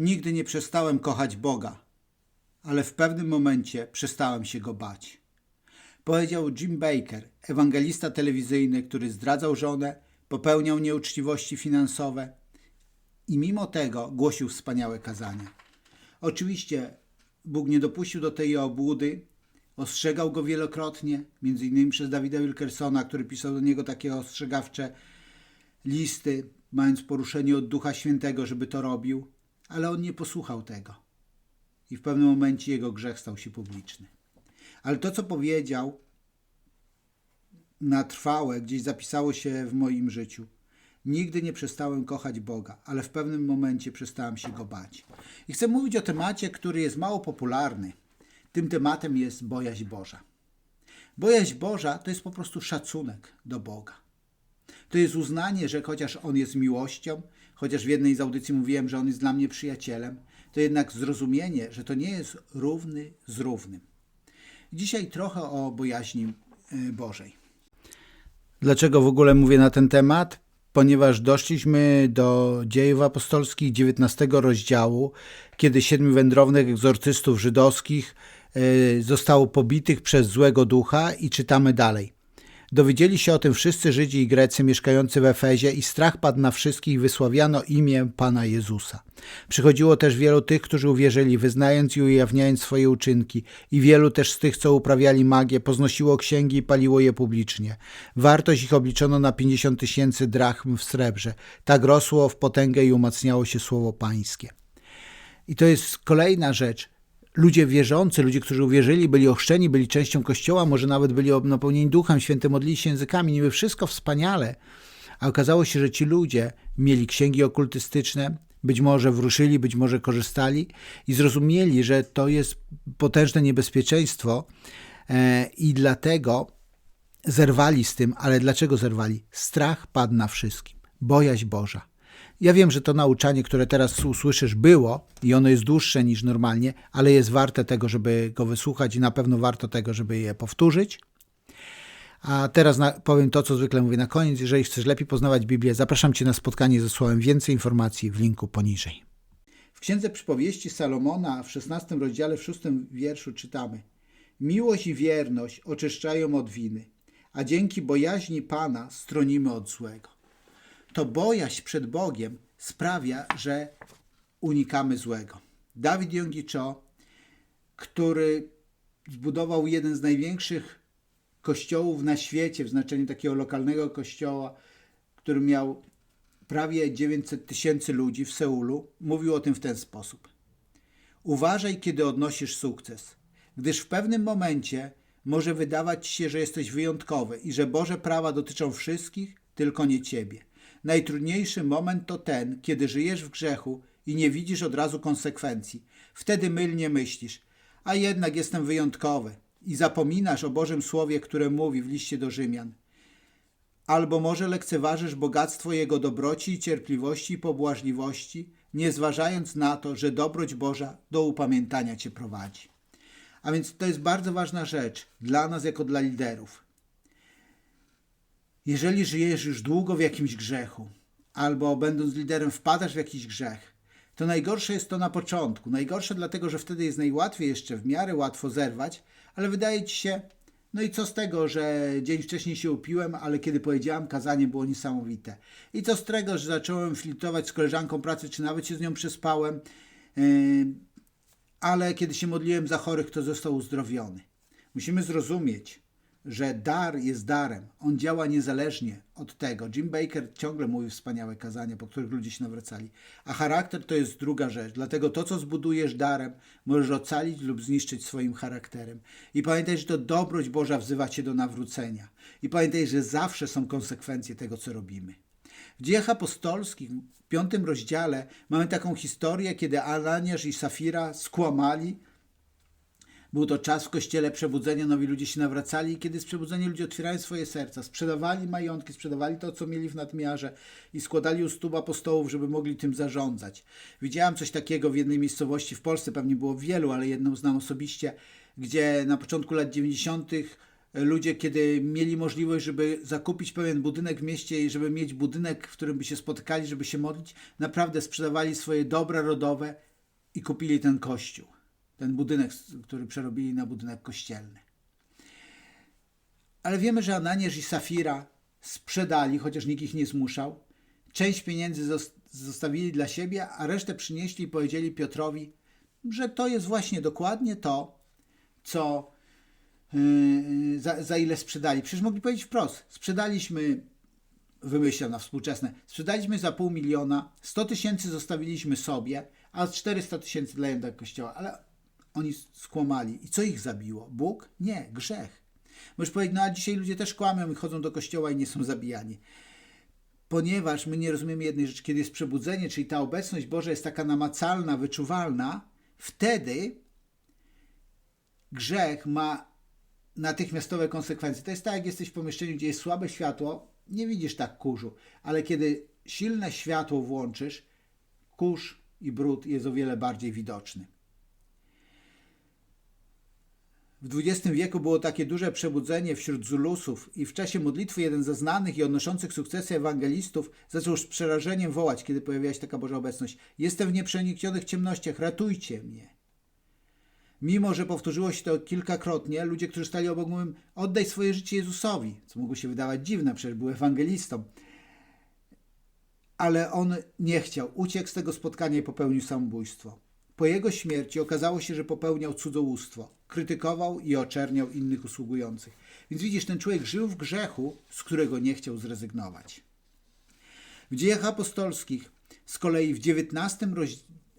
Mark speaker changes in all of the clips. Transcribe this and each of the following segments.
Speaker 1: Nigdy nie przestałem kochać Boga, ale w pewnym momencie przestałem się go bać. Powiedział Jim Baker, ewangelista telewizyjny, który zdradzał żonę, popełniał nieuczciwości finansowe i mimo tego głosił wspaniałe kazania. Oczywiście Bóg nie dopuścił do tej obłudy, ostrzegał go wielokrotnie, między innymi przez Dawida Wilkersona, który pisał do niego takie ostrzegawcze listy, mając poruszenie od Ducha Świętego, żeby to robił, ale on nie posłuchał tego. I w pewnym momencie jego grzech stał się publiczny. Ale to, co powiedział na trwałe, gdzieś zapisało się w moim życiu. Nigdy nie przestałem kochać Boga, ale w pewnym momencie przestałem się go bać. I chcę mówić o temacie, który jest mało popularny. Tym tematem jest bojaźń Boża. Bojaźń Boża to jest po prostu szacunek do Boga. To jest uznanie, że chociaż On jest miłością, chociaż w jednej z audycji mówiłem, że On jest dla mnie przyjacielem, to jednak zrozumienie, że to nie jest równy z równym. Dzisiaj trochę o bojaźni y, Bożej. Dlaczego w ogóle mówię na ten temat? Ponieważ doszliśmy do dziejów apostolskich 19 rozdziału, kiedy siedmiu wędrownych egzorcystów żydowskich y, zostało pobitych przez złego ducha i czytamy dalej. Dowiedzieli się o tym wszyscy Żydzi i Grecy mieszkający w Efezie i strach padł na wszystkich wysławiano imię Pana Jezusa. Przychodziło też wielu tych, którzy uwierzyli, wyznając i ujawniając swoje uczynki i wielu też z tych, co uprawiali magię, poznosiło księgi i paliło je publicznie. Wartość ich obliczono na 50 tysięcy drachm w srebrze. Tak rosło w potęgę i umacniało się słowo pańskie. I to jest kolejna rzecz ludzie wierzący, ludzie, którzy uwierzyli, byli ochrzczeni, byli częścią Kościoła, może nawet byli napełnieni Duchem Świętym, modlili się językami, niby wszystko wspaniale, a okazało się, że ci ludzie mieli księgi okultystyczne, być może wruszyli, być może korzystali i zrozumieli, że to jest potężne niebezpieczeństwo e, i dlatego zerwali z tym, ale dlaczego zerwali? Strach padł na wszystkim, bojaźń Boża. Ja wiem, że to nauczanie, które teraz usłyszysz, było i ono jest dłuższe niż normalnie, ale jest warte tego, żeby go wysłuchać i na pewno warto tego, żeby je powtórzyć. A teraz na, powiem to, co zwykle mówię na koniec. Jeżeli chcesz lepiej poznawać Biblię, zapraszam Cię na spotkanie ze Słowem. Więcej informacji w linku poniżej. W Księdze Przypowieści Salomona w 16 rozdziale, w 6 wierszu czytamy Miłość i wierność oczyszczają od winy, a dzięki bojaźni Pana stronimy od złego to bojaźń przed Bogiem sprawia, że unikamy złego. Dawid Yonggi Cho, który zbudował jeden z największych kościołów na świecie, w znaczeniu takiego lokalnego kościoła, który miał prawie 900 tysięcy ludzi w Seulu, mówił o tym w ten sposób. Uważaj, kiedy odnosisz sukces, gdyż w pewnym momencie może wydawać się, że jesteś wyjątkowy i że Boże prawa dotyczą wszystkich, tylko nie ciebie. Najtrudniejszy moment to ten, kiedy żyjesz w grzechu i nie widzisz od razu konsekwencji. Wtedy mylnie myślisz, a jednak jestem wyjątkowy i zapominasz o Bożym Słowie, które mówi w liście do Rzymian. Albo może lekceważysz bogactwo Jego dobroci i cierpliwości i pobłażliwości, nie zważając na to, że dobroć Boża do upamiętania Cię prowadzi. A więc to jest bardzo ważna rzecz dla nas jako dla liderów. Jeżeli żyjesz już długo w jakimś grzechu, albo będąc liderem wpadasz w jakiś grzech, to najgorsze jest to na początku. Najgorsze dlatego, że wtedy jest najłatwiej jeszcze w miarę łatwo zerwać, ale wydaje ci się, no i co z tego, że dzień wcześniej się upiłem, ale kiedy powiedziałam, kazanie było niesamowite. I co z tego, że zacząłem flirtować z koleżanką pracy, czy nawet się z nią przespałem, yy, ale kiedy się modliłem za chorych, to został uzdrowiony. Musimy zrozumieć, że dar jest darem. On działa niezależnie od tego. Jim Baker ciągle mówi wspaniałe kazania, po których ludzie się nawracali. A charakter to jest druga rzecz. Dlatego to, co zbudujesz darem, możesz ocalić lub zniszczyć swoim charakterem. I pamiętaj, że to dobroć Boża wzywa cię do nawrócenia. I pamiętaj, że zawsze są konsekwencje tego, co robimy. W dziejach apostolskich, w piątym rozdziale, mamy taką historię, kiedy Ananiasz i Safira skłamali, był to czas w kościele przebudzenia, nowi ludzie się nawracali kiedy z przebudzenia ludzie otwierają swoje serca, sprzedawali majątki, sprzedawali to, co mieli w nadmiarze i składali u stóp apostołów, żeby mogli tym zarządzać. Widziałem coś takiego w jednej miejscowości w Polsce, pewnie było wielu, ale jedną znam osobiście, gdzie na początku lat 90 ludzie, kiedy mieli możliwość, żeby zakupić pewien budynek w mieście i żeby mieć budynek, w którym by się spotykali, żeby się modlić, naprawdę sprzedawali swoje dobra rodowe i kupili ten kościół, ten budynek, który przerobili na budynek kościelny. Ale wiemy, że Ananiasz i Safira sprzedali, chociaż nikt ich nie zmuszał. Część pieniędzy zostawili dla siebie, a resztę przynieśli i powiedzieli Piotrowi, że to jest właśnie dokładnie to, co yy, za, za ile sprzedali. Przecież mogli powiedzieć wprost, sprzedaliśmy, wymyślam na współczesne, sprzedaliśmy za pół miliona, 100 tysięcy zostawiliśmy sobie, a 400 tysięcy dla jednego kościoła, ale oni skłamali. I co ich zabiło? Bóg? Nie, grzech. Możesz powiedzieć, no a dzisiaj ludzie też kłamią i chodzą do kościoła i nie są zabijani. Ponieważ my nie rozumiemy jednej rzeczy, kiedy jest przebudzenie, czyli ta obecność Boża jest taka namacalna, wyczuwalna, wtedy grzech ma natychmiastowe konsekwencje. To jest tak, jak jesteś w pomieszczeniu, gdzie jest słabe światło, nie widzisz tak kurzu, ale kiedy silne światło włączysz, kurz i brud jest o wiele bardziej widoczny. W XX wieku było takie duże przebudzenie wśród Zulusów i w czasie modlitwy jeden ze znanych i odnoszących sukcesy ewangelistów zaczął z przerażeniem wołać, kiedy pojawiła się taka Boża obecność. Jestem w nieprzeniknionych ciemnościach, ratujcie mnie. Mimo, że powtórzyło się to kilkakrotnie, ludzie, którzy stali obok mówią, oddaj swoje życie Jezusowi, co mogło się wydawać dziwne, przecież był ewangelistą. Ale on nie chciał, uciekł z tego spotkania i popełnił samobójstwo. Po jego śmierci okazało się, że popełniał cudzołóstwo, krytykował i oczerniał innych usługujących. Więc widzisz, ten człowiek żył w grzechu, z którego nie chciał zrezygnować. W dziejach apostolskich, z kolei w XIX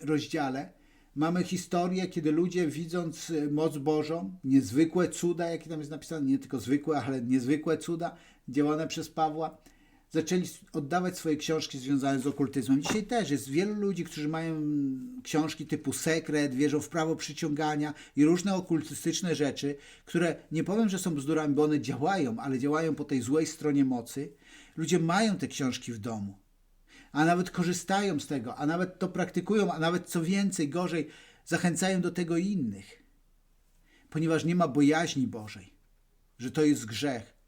Speaker 1: rozdziale, mamy historię, kiedy ludzie widząc moc Bożą, niezwykłe cuda, jakie tam jest napisane, nie tylko zwykłe, ale niezwykłe cuda działane przez Pawła, zaczęli oddawać swoje książki związane z okultyzmem. Dzisiaj też jest wielu ludzi, którzy mają książki typu Sekret, wierzą w prawo przyciągania i różne okultystyczne rzeczy, które nie powiem, że są bzdurami, bo one działają, ale działają po tej złej stronie mocy. Ludzie mają te książki w domu, a nawet korzystają z tego, a nawet to praktykują, a nawet co więcej, gorzej, zachęcają do tego innych, ponieważ nie ma bojaźni Bożej, że to jest grzech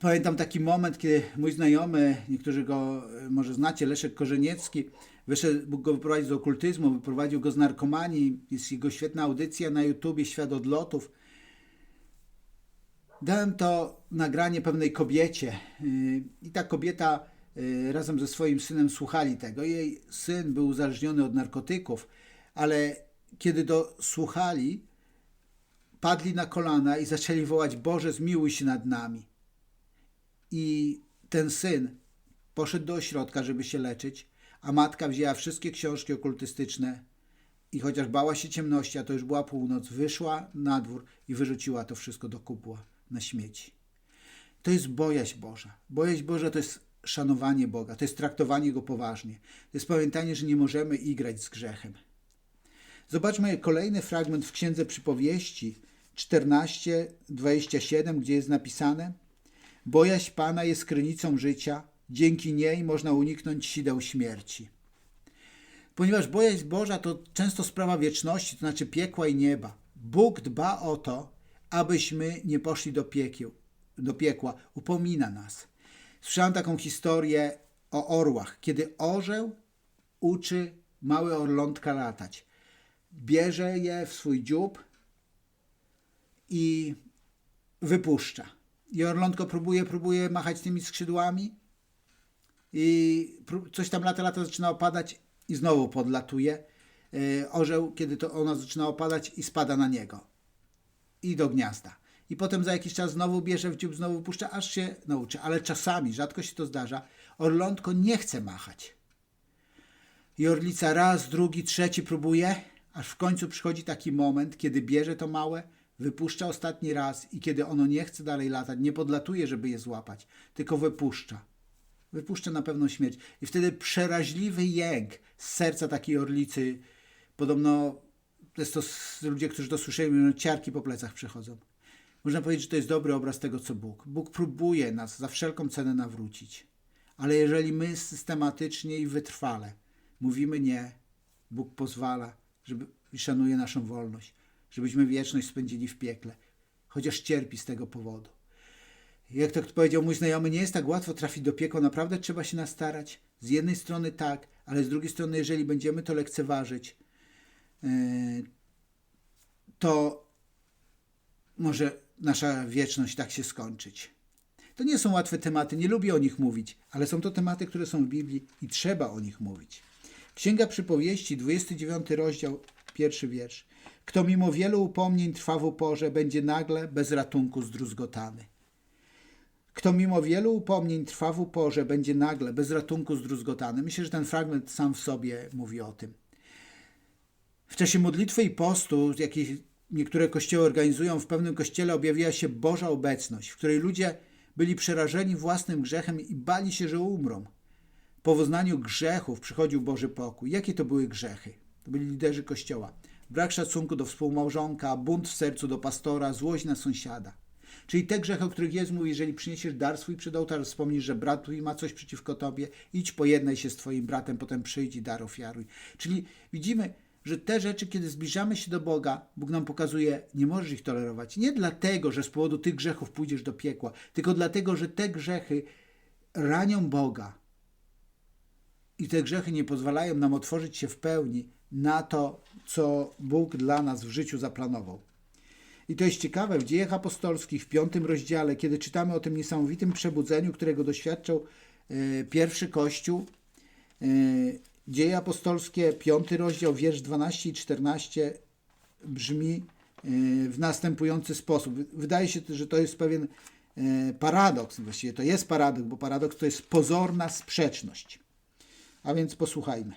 Speaker 1: Pamiętam taki moment, kiedy mój znajomy, niektórzy go e, może znacie, Leszek Korzeniecki, wyszedł, mógł go wyprowadzić z okultyzmu, wyprowadził go z narkomanii. Jest jego świetna audycja na YouTubie, Świat odlotów. Dałem to nagranie pewnej kobiecie e, i ta kobieta e, razem ze swoim synem słuchali tego. Jej syn był uzależniony od narkotyków, ale kiedy to słuchali, padli na kolana i zaczęli wołać: Boże, zmiłuj się nad nami. I ten syn poszedł do ośrodka, żeby się leczyć, a matka wzięła wszystkie książki okultystyczne i chociaż bała się ciemności, a to już była północ, wyszła na dwór i wyrzuciła to wszystko do kubła na śmieci. To jest bojaźń Boża. Bojaźń Boża to jest szanowanie Boga, to jest traktowanie Go poważnie. To jest pamiętanie, że nie możemy igrać z grzechem. Zobaczmy kolejny fragment w Księdze Przypowieści 14:27, gdzie jest napisane – Bojaźń Pana jest krynicą życia, dzięki niej można uniknąć sideł śmierci. Ponieważ bojaźń Boża to często sprawa wieczności, to znaczy piekła i nieba. Bóg dba o to, abyśmy nie poszli do, piekieł, do piekła. Upomina nas. Słyszałem taką historię o orłach, kiedy orzeł uczy małe orlątka latać. Bierze je w swój dziób i wypuszcza. I orlątko próbuje, próbuje machać tymi skrzydłami i coś tam lata, lata zaczyna opadać i znowu podlatuje. E, orzeł, kiedy to ona zaczyna opadać i spada na niego i do gniazda. I potem za jakiś czas znowu bierze w dziób, znowu puszcza, aż się nauczy. Ale czasami, rzadko się to zdarza, orlątko nie chce machać. I orlica raz, drugi, trzeci próbuje, aż w końcu przychodzi taki moment, kiedy bierze to małe, Wypuszcza ostatni raz i kiedy ono nie chce dalej latać, nie podlatuje, żeby je złapać, tylko wypuszcza. Wypuszcza na pewną śmierć. I wtedy przeraźliwy jęk z serca takiej orlicy, podobno jest to ludzie, którzy to słyszeli, mówią, ciarki po plecach przechodzą. Można powiedzieć, że to jest dobry obraz tego, co Bóg. Bóg próbuje nas za wszelką cenę nawrócić. Ale jeżeli my systematycznie i wytrwale mówimy nie, Bóg pozwala, żeby szanuje naszą wolność żebyśmy wieczność spędzili w piekle, chociaż cierpi z tego powodu. Jak to powiedział mój znajomy, nie jest tak łatwo trafić do piekła, naprawdę trzeba się nastarać. Z jednej strony tak, ale z drugiej strony, jeżeli będziemy to lekceważyć, yy, to może nasza wieczność tak się skończyć. To nie są łatwe tematy, nie lubię o nich mówić, ale są to tematy, które są w Biblii i trzeba o nich mówić. Księga Przypowieści, 29 rozdział, pierwszy wiersz. Kto mimo wielu upomnień trwa w uporze, będzie nagle bez ratunku zdruzgotany. Kto mimo wielu upomnień trwa w uporze, będzie nagle bez ratunku zdruzgotany. Myślę, że ten fragment sam w sobie mówi o tym. W czasie modlitwy i postu, jaki niektóre kościoły organizują, w pewnym kościele objawiła się Boża obecność, w której ludzie byli przerażeni własnym grzechem i bali się, że umrą. Po wyznaniu grzechów przychodził Boży pokój. Jakie to były grzechy? To byli liderzy kościoła. Brak szacunku do współmałżonka, bunt w sercu do pastora, złość na sąsiada. Czyli te grzechy, o których Jezus mówi, jeżeli przyniesiesz dar swój przed ołtarz, wspomnisz, że brat twój ma coś przeciwko tobie, idź pojednaj się z twoim bratem, potem przyjdź i dar ofiaruj. Czyli widzimy, że te rzeczy, kiedy zbliżamy się do Boga, Bóg nam pokazuje, nie możesz ich tolerować. Nie dlatego, że z powodu tych grzechów pójdziesz do piekła, tylko dlatego, że te grzechy ranią Boga. I te grzechy nie pozwalają nam otworzyć się w pełni na to, co Bóg dla nas w życiu zaplanował. I to jest ciekawe, w dziejach apostolskich, w piątym rozdziale, kiedy czytamy o tym niesamowitym przebudzeniu, którego doświadczał e, pierwszy Kościół, e, Dzieje apostolskie, piąty rozdział, wiersz 12 i 14 brzmi e, w następujący sposób. Wydaje się, że to jest pewien e, paradoks, właściwie to jest paradoks, bo paradoks to jest pozorna sprzeczność. A więc posłuchajmy,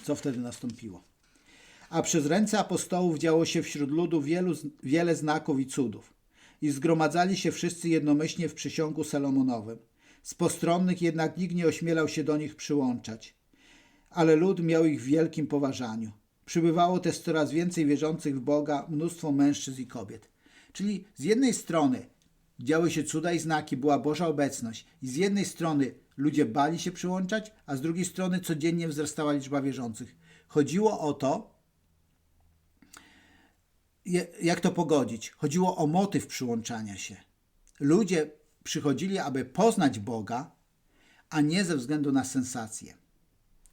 Speaker 1: co wtedy nastąpiło. A przez ręce apostołów działo się wśród ludu wielu, wiele znaków i cudów. I zgromadzali się wszyscy jednomyślnie w przysiągu Salomonowym. Z postronnych jednak nikt nie ośmielał się do nich przyłączać ale lud miał ich w wielkim poważaniu. Przybywało też coraz więcej wierzących w Boga, mnóstwo mężczyzn i kobiet. Czyli z jednej strony działy się cuda i znaki, była Boża obecność, i z jednej strony ludzie bali się przyłączać, a z drugiej strony codziennie wzrastała liczba wierzących. Chodziło o to, jak to pogodzić. Chodziło o motyw przyłączania się. Ludzie przychodzili, aby poznać Boga, a nie ze względu na sensację.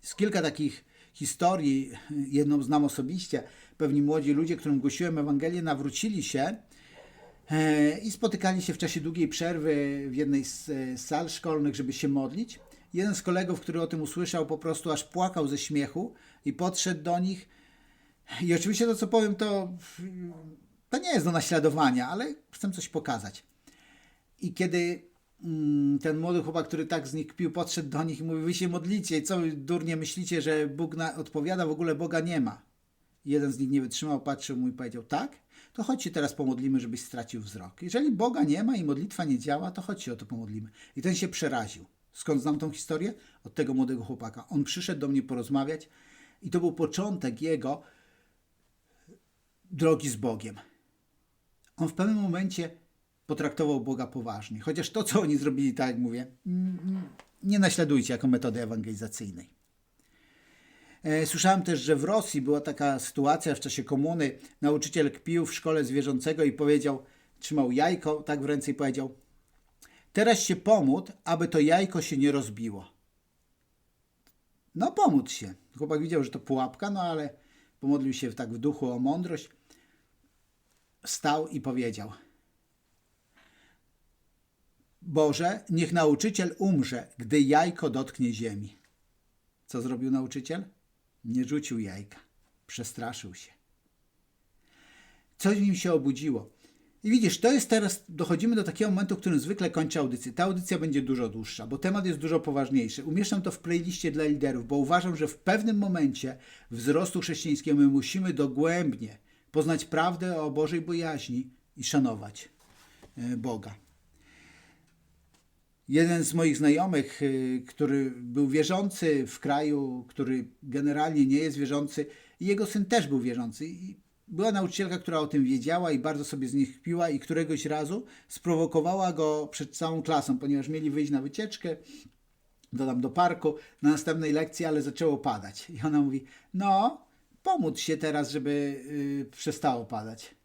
Speaker 1: Jest kilka takich historii, jedną znam osobiście. Pewni młodzi ludzie, którym głosiłem Ewangelię, nawrócili się i spotykali się w czasie długiej przerwy w jednej z sal szkolnych, żeby się modlić. Jeden z kolegów, który o tym usłyszał, po prostu aż płakał ze śmiechu i podszedł do nich. I oczywiście to, co powiem, to, to nie jest do naśladowania, ale chcę coś pokazać. I kiedy Mm, ten młody chłopak, który tak z nich kpił, podszedł do nich i mówi, wy się modlicie co wy durnie myślicie, że Bóg odpowiada, w ogóle Boga nie ma. Jeden z nich nie wytrzymał, patrzył mu i powiedział, tak, to chodźcie teraz pomodlimy, żebyś stracił wzrok. Jeżeli Boga nie ma i modlitwa nie działa, to chodźcie o to pomodlimy. I ten się przeraził. Skąd znam tą historię? Od tego młodego chłopaka. On przyszedł do mnie porozmawiać i to był początek jego drogi z Bogiem. On w pewnym momencie potraktował Boga poważnie. Chociaż to, co oni zrobili, tak jak mówię, nie naśladujcie jako metody ewangelizacyjnej. E, słyszałem też, że w Rosji była taka sytuacja w czasie komuny. Nauczyciel kpił w szkole zwierzęcego i powiedział, trzymał jajko tak w ręce i powiedział: Teraz się pomódl, aby to jajko się nie rozbiło. No, pomódl się. Chłopak widział, że to pułapka, no ale pomodlił się tak w duchu o mądrość. Stał i powiedział: Boże, niech nauczyciel umrze, gdy jajko dotknie ziemi. Co zrobił nauczyciel? Nie rzucił jajka. Przestraszył się. Coś w nim się obudziło. I widzisz, to jest teraz, dochodzimy do takiego momentu, w którym zwykle kończę audycję. Ta audycja będzie dużo dłuższa, bo temat jest dużo poważniejszy. Umieszczam to w playliście dla liderów, bo uważam, że w pewnym momencie wzrostu chrześcijańskiego my musimy dogłębnie poznać prawdę o Bożej bojaźni i szanować e, Boga. Jeden z moich znajomych, y, który był wierzący w kraju, który generalnie nie jest wierzący, i jego syn też był wierzący. I była nauczycielka, która o tym wiedziała i bardzo sobie z nich piła, i któregoś razu sprowokowała go przed całą klasą, ponieważ mieli wyjść na wycieczkę, dodam do parku, na następnej lekcji, ale zaczęło padać. I ona mówi: No, pomóc się teraz, żeby yy, przestało padać.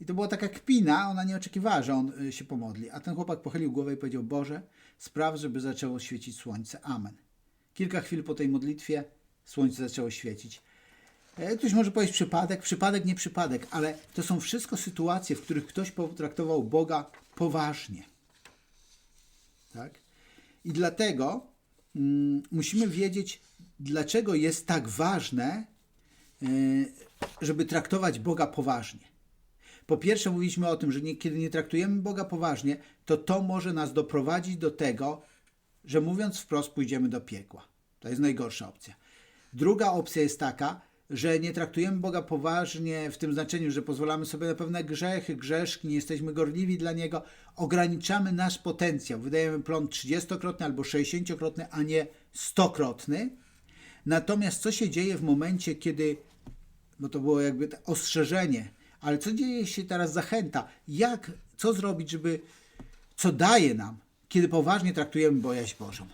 Speaker 1: I to była taka kpina, ona nie oczekiwała, że on y, się pomodli. A ten chłopak pochylił głowę i powiedział: Boże, spraw, żeby zaczęło świecić słońce. Amen. Kilka chwil po tej modlitwie słońce zaczęło świecić. E, Ktoś może powiedzieć przypadek, przypadek, nie przypadek, ale to są wszystko sytuacje, w których ktoś potraktował Boga poważnie. Tak? I dlatego mm, musimy wiedzieć, dlaczego jest tak ważne, e, żeby traktować Boga poważnie. Po pierwsze, mówiliśmy o tym, że nie, kiedy nie traktujemy Boga poważnie, to to może nas doprowadzić do tego, że mówiąc wprost, pójdziemy do piekła. To jest najgorsza opcja. Druga opcja jest taka, że nie traktujemy Boga poważnie w tym znaczeniu, że pozwalamy sobie na pewne grzechy, grzeszki, nie jesteśmy gorliwi dla Niego, ograniczamy nasz potencjał. Wydajemy plon 30-krotny albo 60-krotny, a nie 100-krotny. Natomiast co się dzieje w momencie, kiedy, bo to było jakby ostrzeżenie, ale co dzieje się teraz zachęta? Jak, co zrobić, żeby, co daje nam, kiedy poważnie traktujemy bojaźń Bożą?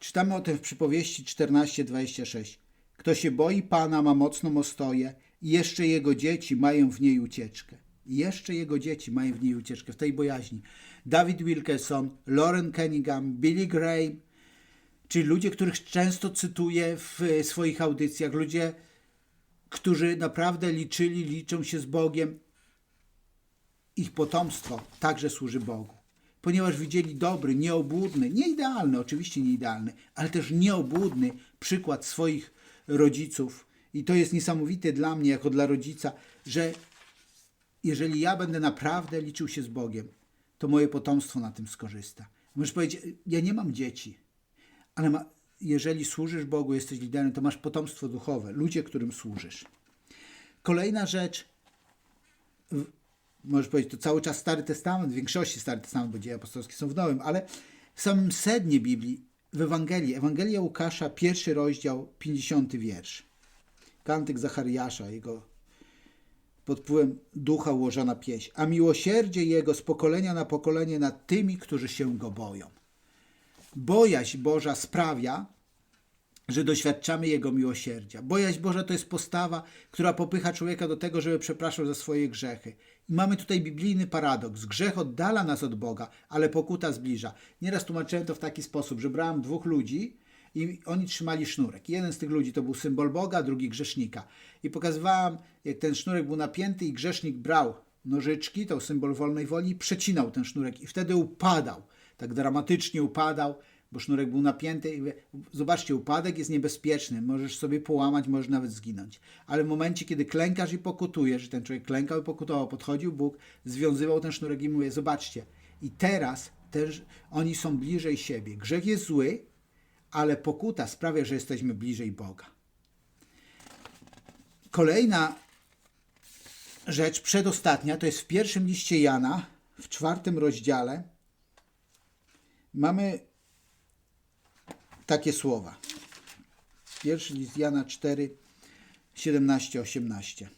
Speaker 1: Czytamy o tym w przypowieści 14:26. Kto się boi Pana, ma mocną ostoję i jeszcze jego dzieci mają w niej ucieczkę. I jeszcze jego dzieci mają w niej ucieczkę, w tej bojaźni. David Wilkerson, Lauren Cunningham, Billy Graham, czyli ludzie, których często cytuję w swoich audycjach, ludzie, którzy naprawdę liczyli, liczą się z Bogiem, ich potomstwo także służy Bogu. Ponieważ widzieli dobry, nieobłudny, nie idealny, oczywiście nie idealny, ale też nieobłudny przykład swoich rodziców. I to jest niesamowite dla mnie, jako dla rodzica, że jeżeli ja będę naprawdę liczył się z Bogiem, to moje potomstwo na tym skorzysta. Możesz powiedzieć, ja nie mam dzieci, ale ma, jeżeli służysz Bogu, jesteś liderem, to masz potomstwo duchowe, ludzie, którym służysz. Kolejna rzecz, możesz powiedzieć, to cały czas Stary Testament, w większości Stary Testament, bo dzieje apostolskie są w Nowym, ale w samym sednie Biblii, w Ewangelii, Ewangelia Łukasza, pierwszy rozdział, 50 wiersz. Kantyk Zachariasza, jego pod wpływem ducha ułożona pieśń. A miłosierdzie Jego z pokolenia na pokolenie nad tymi, którzy się Go boją. Bojaźń Boża sprawia, że doświadczamy Jego miłosierdzia. Bojaźń Boża to jest postawa, która popycha człowieka do tego, żeby przepraszał za swoje grzechy. I mamy tutaj biblijny paradoks. Grzech oddala nas od Boga, ale pokuta zbliża. Nieraz tłumaczyłem to w taki sposób, że brałem dwóch ludzi i oni trzymali sznurek. Jeden z tych ludzi to był symbol Boga, drugi grzesznika. I pokazywałem, jak ten sznurek był napięty i grzesznik brał nożyczki, to symbol wolnej woli, przecinał ten sznurek i wtedy upadał. Tak dramatycznie upadał, bo sznurek był napięty. Zobaczcie, upadek jest niebezpieczny. Możesz sobie połamać, możesz nawet zginąć. Ale w momencie, kiedy klękasz i pokutujesz, ten człowiek klękał i pokutował, podchodził Bóg, związywał ten sznurek i mówię, zobaczcie. I teraz też oni są bliżej siebie. Grzech jest zły, ale pokuta sprawia, że jesteśmy bliżej Boga. Kolejna rzecz, przedostatnia, to jest w pierwszym liście Jana, w czwartym rozdziale. Mamy takie słowa. Pierwszy list Jana 4, 17, 18.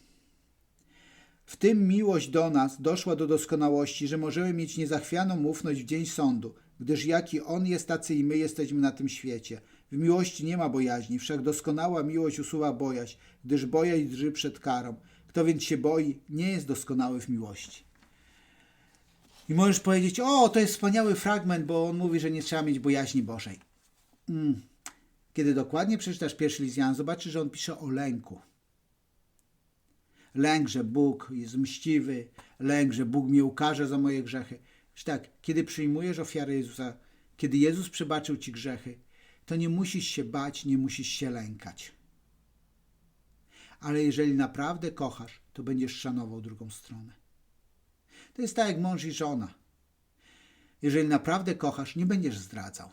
Speaker 1: W tym miłość do nas doszła do doskonałości, że możemy mieć niezachwianą ufność w dzień sądu, gdyż jaki On jest, tacy i my jesteśmy na tym świecie. W miłości nie ma bojaźni, wszak doskonała miłość usuwa bojaźń, gdyż bojaźń drży przed karą. Kto więc się boi, nie jest doskonały w miłości. I możesz powiedzieć, o, to jest wspaniały fragment, bo on mówi, że nie trzeba mieć bojaźni Bożej. Mm. Kiedy dokładnie przeczytasz pierwszy list Jan, zobaczysz, że on pisze o lęku. Lęk, że Bóg jest mściwy, lęk, że Bóg mnie ukarze za moje grzechy. Wiesz tak, kiedy przyjmujesz ofiarę Jezusa, kiedy Jezus przebaczył ci grzechy, to nie musisz się bać, nie musisz się lękać. Ale jeżeli naprawdę kochasz, to będziesz szanował drugą stronę. To jest tak jak mąż i żona. Jeżeli naprawdę kochasz, nie będziesz zdradzał.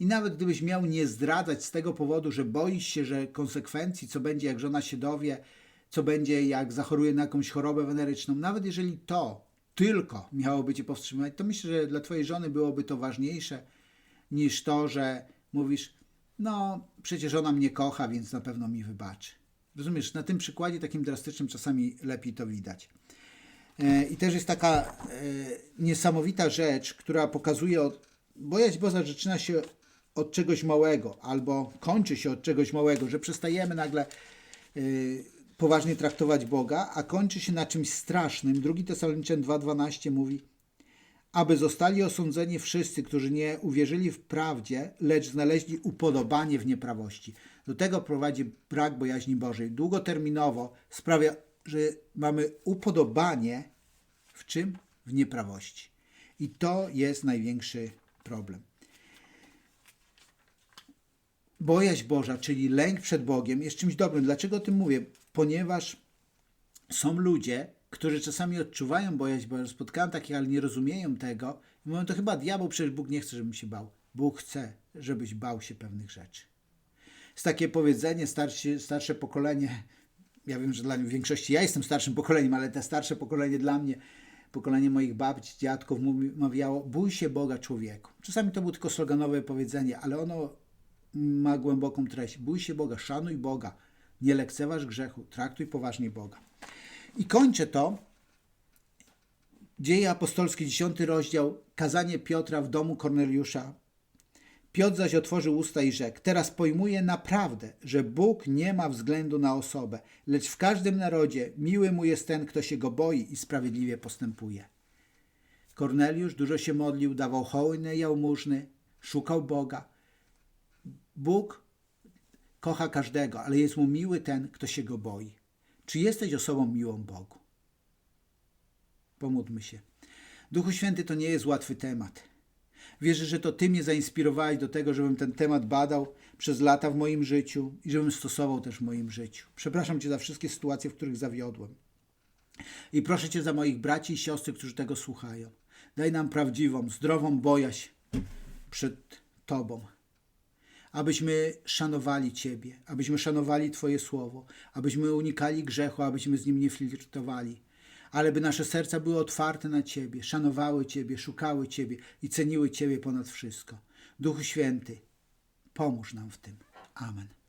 Speaker 1: I nawet gdybyś miał nie zdradzać z tego powodu, że boisz się, że konsekwencji, co będzie, jak żona się dowie, co będzie, jak zachoruje na jakąś chorobę weneryczną, nawet jeżeli to tylko miałoby cię powstrzymać, to myślę, że dla twojej żony byłoby to ważniejsze niż to, że mówisz, no przecież ona mnie kocha, więc na pewno mi wybaczy. Rozumiesz, na tym przykładzie takim drastycznym czasami lepiej to widać. E, I też jest taka e, niesamowita rzecz, która pokazuje, bojaźń Boża zaczyna się od czegoś małego, albo kończy się od czegoś małego, że przestajemy nagle y, poważnie traktować Boga, a kończy się na czymś strasznym. Drugi Tesaloniczan 2,12 mówi, aby zostali osądzeni wszyscy, którzy nie uwierzyli w prawdzie, lecz znaleźli upodobanie w nieprawości. Do tego prowadzi brak bojaźni Bożej. Długoterminowo sprawia, że mamy upodobanie w czym? W nieprawości. I to jest największy problem. Bojaźń Boża, czyli lęk przed Bogiem, jest czymś dobrym. Dlaczego o tym mówię? Ponieważ są ludzie, którzy czasami odczuwają bojaźń Bożą. Spotkałem takich, ale nie rozumieją tego. I mówią, to chyba diabeł, przecież Bóg nie chce, żebym się bał. Bóg chce, żebyś bał się pewnych rzeczy. Jest takie powiedzenie, starsze, starsze pokolenie, ja wiem, że dla większości ja jestem starszym pokoleniem, ale te starsze pokolenie dla mnie, pokolenie moich babci, dziadków mawiało, bój się Boga człowieku. Czasami to było tylko sloganowe powiedzenie, ale ono ma głęboką treść. Bój się Boga, szanuj Boga, nie lekceważ grzechu, traktuj poważnie Boga. I kończę to. Dzieje apostolskie, 10 rozdział, kazanie Piotra w domu Korneliusza. Piotr zaś otworzył usta i rzekł: Teraz pojmuję naprawdę, że Bóg nie ma względu na osobę, lecz w każdym narodzie miły mu jest ten, kto się go boi i sprawiedliwie postępuje. Korneliusz dużo się modlił, dawał hojne jałmużny, szukał Boga. Bóg kocha każdego, ale jest mu miły ten, kto się go boi. Czy jesteś osobą miłą Bogu? Pomódlmy się. Duchu Święty to nie jest łatwy temat. Wierzę, że to Ty mnie zainspirowałeś do tego, żebym ten temat badał przez lata w moim życiu i żebym stosował też w moim życiu. Przepraszam Cię za wszystkie sytuacje, w których zawiodłem. I proszę Cię za moich braci i siostry, którzy tego słuchają. Daj nam prawdziwą, zdrową bojaźń przed Tobą. Abyśmy szanowali Ciebie, abyśmy szanowali Twoje słowo, abyśmy unikali grzechu, abyśmy z nim nie flirtowali, ale by nasze serca były otwarte na Ciebie, szanowały Ciebie, szukały Ciebie i ceniły Ciebie ponad wszystko. Duchu Święty, pomóż nam w tym. Amen.